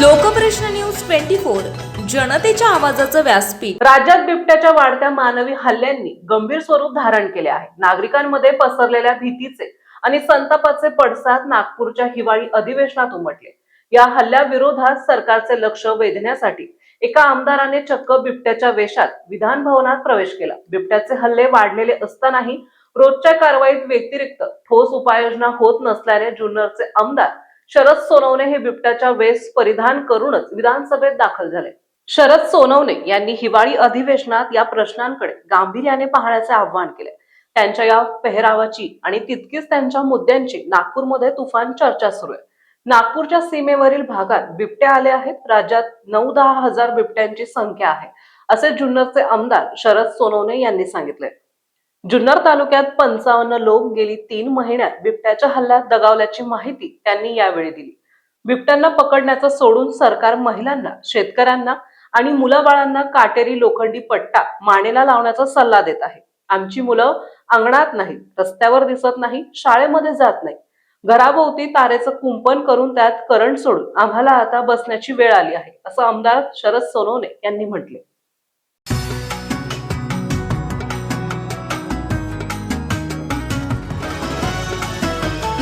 Lokprashna news twenty four जनतेच्या आवाजाचं व्यासपीठ. राज्यात बिबट्याच्या वाढत्या मानवी हल्ल्यांनी गंभीर स्वरूप धारण केले आहे. नागरिकांमध्ये पसरलेल्या भीतीचे आणि संतापाचे पडसाद नागपूरच्या हिवाळी अधिवेशनात उमटले. या हल्ल्याविरोधात सरकारचे लक्ष वेधण्यासाठी एका आमदाराने चक्क बिबट्याच्या वेशात विधान भवनात प्रवेश केला. बिबट्याचे हल्ले वाढलेले असतानाही रोजच्या कारवाईत व्यतिरिक्त ठोस उपाययोजना होत नसल्याने जुन्नरचे आमदार शरद सोनवणे हे बिबट्याच्या वेस परिधान करूनच विधानसभेत दाखल झाले. शरद सोनवणे यांनी हिवाळी अधिवेशनात या प्रश्नांकडे गांभीर्याने पाहण्याचे आवाहन केले. त्यांच्या या पेहरावाची आणि तितकीच त्यांच्या मुद्द्यांची नागपूरमध्ये तुफान चर्चा सुरू आहे. नागपूरच्या सीमेवरील भागात बिबट्या आले आहेत. राज्यात नऊ दहा हजार बिबट्यांची संख्या आहे असे जुन्नरचे आमदार शरद सोनवणे यांनी सांगितले. जुन्नर तालुक्यात पंचावन्न लोक गेली तीन महिन्यात बिबट्याच्या हल्ल्यात दगावल्याची माहिती त्यांनी यावेळी दिली. बिबट्यांना पकडण्याचं सोडून सरकार महिलांना शेतकऱ्यांना आणि मुलाबाळांना काटेरी लोखंडी पट्टा मानेला लावण्याचा सल्ला देत आहे. आमची मुलं अंगणात नाहीत रस्त्यावर दिसत नाही शाळेमध्ये जात नाही घराभोवती तारेचं कुंपण करून त्यात करंट सोडून आम्हाला आता बसण्याची वेळ आली आहे असं आमदार शरद सोनवणे यांनी म्हटले.